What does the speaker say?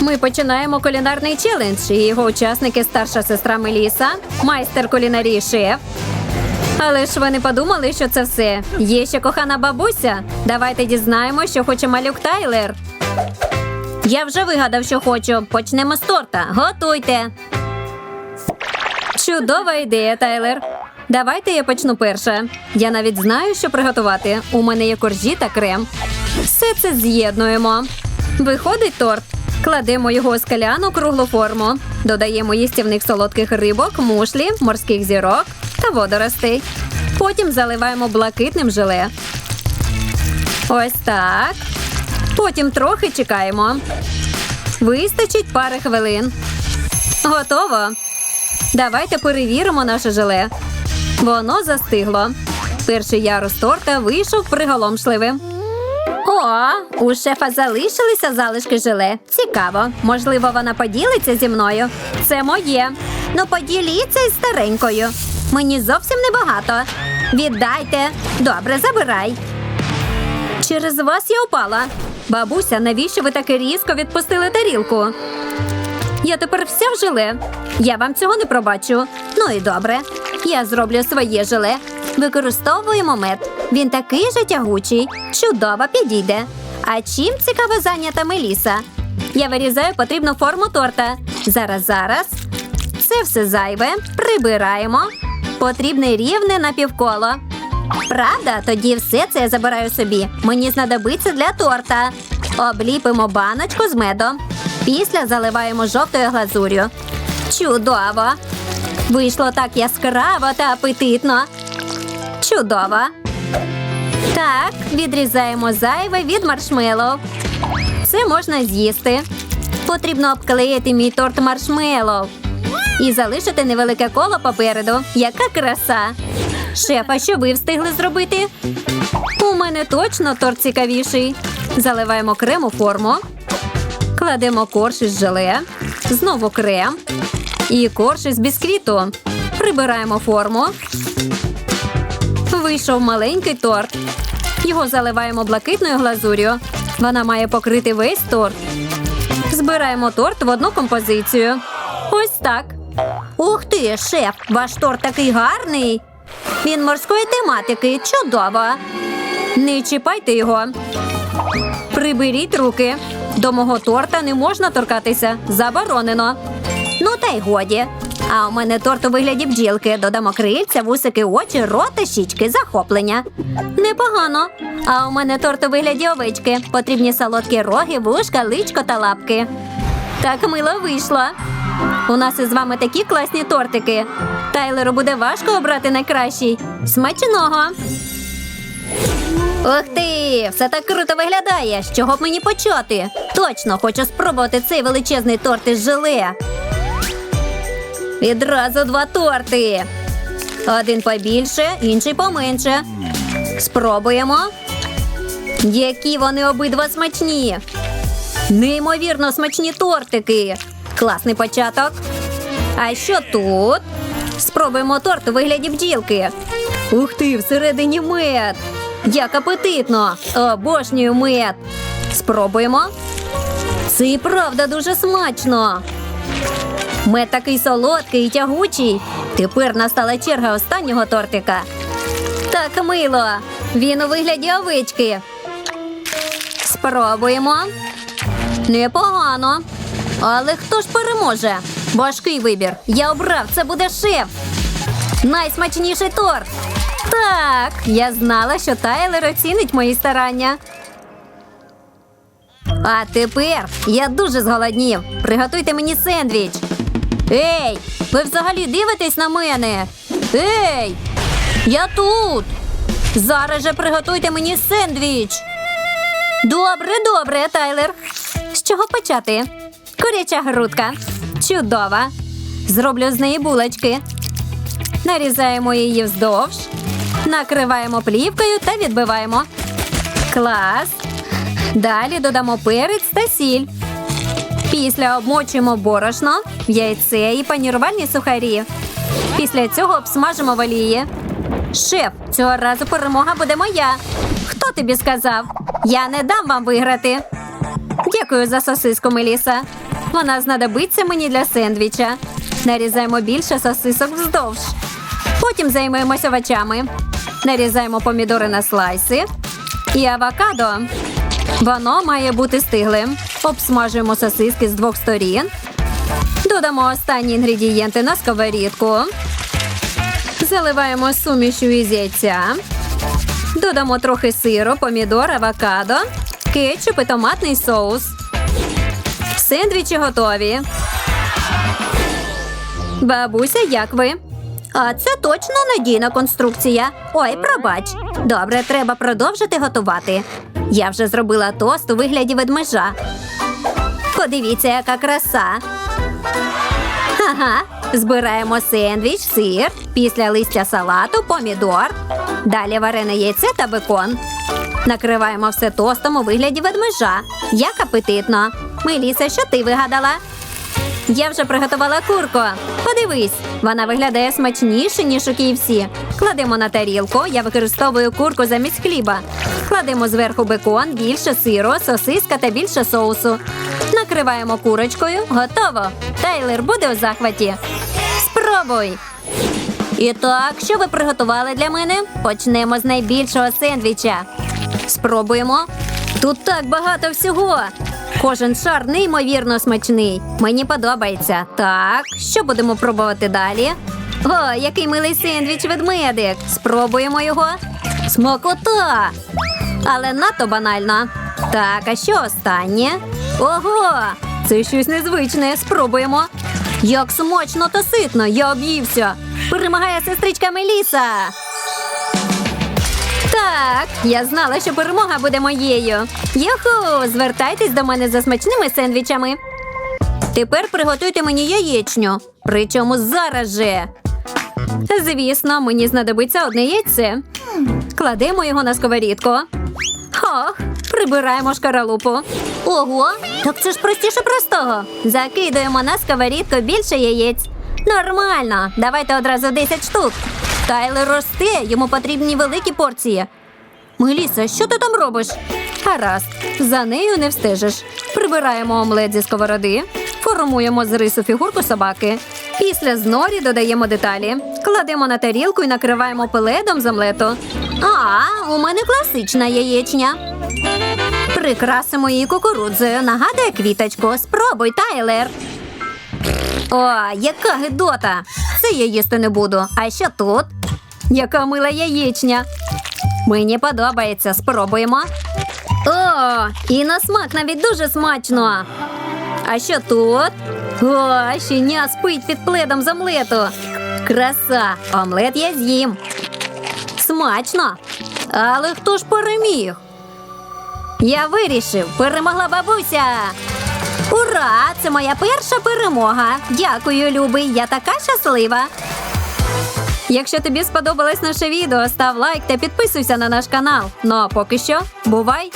Ми починаємо кулінарний челендж. І його учасники старша сестра Меліса, майстер кулінарії шеф. Але ж ви не подумали, що це все. Є ще кохана бабуся. Давайте дізнаємо, що хоче малюк Тайлер. Я вже вигадав, що хочу. Почнемо з торта. Готуйте. Чудова ідея, Тайлер. Давайте я почну перша. Я навіть знаю, що приготувати. У мене є коржі та крем. Все це з'єднуємо. Виходить торт. Кладемо його у скаляну круглу форму. Додаємо їстівних солодких рибок, мушлі, морських зірок та водоростей. Потім заливаємо блакитним желе. Ось так. Потім трохи чекаємо. Вистачить пари хвилин. Готово. Давайте перевіримо наше желе. Воно застигло. Перший ярус торта вийшов приголомшливим. У шефа залишилися залишки желе. Цікаво. Можливо, вона поділиться зі мною. Це моє. Ну, поділіться із старенькою. Мені зовсім небагато. Віддайте. Добре, забирай. Через вас я упала. Бабуся, навіщо ви таки різко відпустили тарілку? Я тепер вся в желе. Я вам цього не пробачу. Ну і добре. Я зроблю своє желе. Використовуємо мед. Він такий же тягучий. Чудово підійде. А чим цікаво зайнята Меліса? Я вирізаю потрібну форму торта. Зараз, зараз. Це все зайве. Прибираємо. Потрібне рівне напівколо. Правда, тоді все це я забираю собі. Мені знадобиться для торта. Обліпимо баночку з медом. Після заливаємо жовтою глазур'ю. Чудово! Вийшло так яскраво та апетитно. Чудово. Так, відрізаємо зайве від маршмеллоу. Це можна з'їсти. Потрібно обклеїти мій торт маршмеллоу. І залишити невелике коло попереду. Яка краса! Шефа, що ви встигли зробити? У мене точно торт цікавіший. Заливаємо крем у форму. Кладемо корж із желе, знову крем і корж із бісквіту. Прибираємо форму. Вийшов маленький торт. Його заливаємо блакитною глазур'ю. Вона має покрити весь торт. Збираємо торт в одну композицію. Ось так. Ух ти, шеф, ваш торт такий гарний. Він морської тематики. Чудово. Не чіпайте його. Приберіть руки. До мого торта не можна торкатися. Заборонено. Ну та й годі. А у мене торт у вигляді бджілки. Додамо крильця, вусики, очі, рота, щічки, захоплення. Непогано. А у мене торт у вигляді овечки. Потрібні солодкі роги, вушка, личко та лапки. Так мило вийшло. У нас із вами такі класні тортики. Тайлеру буде важко обрати найкращий. Смачного! Ух ти! Все так круто виглядає. З чого б мені почати? Точно хочу спробувати цей величезний торт із желе. Відразу два торти. Один побільше, інший поменше. Спробуємо. Які вони обидва смачні. Неймовірно смачні тортики. Класний початок. А що тут? Спробуємо торт у вигляді бджілки. Ух ти, всередині мед. Як апетитно! Обожнюю мед. Спробуємо. Це і правда дуже смачно. Мед такий солодкий і тягучий. Тепер настала черга останнього тортика. Так мило. Він у вигляді овечки. Спробуємо. Непогано. Але хто ж переможе? Важкий вибір. Я обрав, це буде шеф. Найсмачніший торт. Так, я знала, що Тайлер оцінить мої старання. А тепер я дуже зголоднів. Приготуйте мені сендвіч. Ей, ви взагалі дивитесь на мене? Ей, я тут. Зараз же приготуйте мені сендвіч. Добре, добре, Тайлер. З чого почати? Куряча грудка. Чудова. Зроблю з неї булочки. Нарізаємо її вздовж, накриваємо плівкою та відбиваємо. Клас. Далі додамо перець та сіль. Після обмочуємо борошно, яйце і панірувальні сухарі. Після цього обсмажимо в олії. Шеф, цього разу перемога буде моя. Хто тобі сказав? Я не дам вам виграти. Дякую за сосиску, Меліса. Вона знадобиться мені для сендвіча. Нарізаємо більше сосисок вздовж. Потім займемося овочами. Нарізаємо помідори на слайси і авокадо. Воно має бути стиглим. Обсмажуємо сосиски з двох сторін. Додамо останні інгредієнти на сковорідку. Заливаємо сумішю із яйця. Додамо трохи сиру, помідор, авокадо, кетчуп і томатний соус. Сендвічі готові. Бабуся, як ви? А це точно надійна конструкція. Ой, пробач. Добре, треба продовжити готувати. Я вже зробила тост у вигляді ведмежа. Подивіться, яка краса. Ага. Збираємо сендвіч, сир, після листя салату, помідор. Далі варене яйце та бекон. Накриваємо все тостом у вигляді ведмежа. Як апетитно. Меліса, що ти вигадала? Я вже приготувала курку. Подивись, вона виглядає смачніше, ніж у KFC. Кладемо на тарілку. Я використовую курку замість хліба. Кладемо зверху бекон, більше сиру, сосиска та більше соусу. Накриваємо курочкою. Готово. Тайлер буде у захваті. Спробуй. І так, що ви приготували для мене? Почнемо з найбільшого сендвіча. Спробуємо. Тут так багато всього. Кожен шар неймовірно смачний. Мені подобається. Так, що будемо пробувати далі? О, який милий сендвіч ведмедик. Спробуємо його. Смакота! Але надто банально. Так, а що останнє? Ого! Це щось незвичне. Спробуємо. Як смачно та ситно, я об'ївся. Перемагає сестричка Меліса. Так, я знала, що перемога буде моєю. Юху, звертайтесь до мене за смачними сендвічами. Тепер приготуйте мені яєчню. Причому зараз же. Звісно, мені знадобиться одне яйце. Кладемо його на сковорідку. Ох, прибираємо шкаралупу. Ого, так це ж простіше простого. Закидуємо на сковорідку більше яєць. Нормально, давайте одразу 10 штук. Тайлер росте, йому потрібні великі порції. Меліса, що ти там робиш? Гаразд, за нею не встежиш. Прибираємо омлет зі сковороди, формуємо з рису фігурку собаки. Після знорі додаємо деталі, кладемо на тарілку і накриваємо пеледом з омлету. А, у мене класична яєчня. Прикрасимо її кукурудзою. Нагадує квіточку. Спробуй, Тайлер. О, яка гидота! Це я їсти не буду. А що тут? Яка мила яєчня. Мені подобається, спробуємо. О, і на смак навіть дуже смачно. А що тут? О, щеня спить під пледом з омлету. Краса, омлет я з'їм. Смачно. Але хто ж переміг? Я вирішив, перемогла бабуся. Ура! Це моя перша перемога. Дякую, любий. Я така щаслива. Якщо тобі сподобалось наше відео, став лайк та підписуйся на наш канал. Ну а поки що, бувай!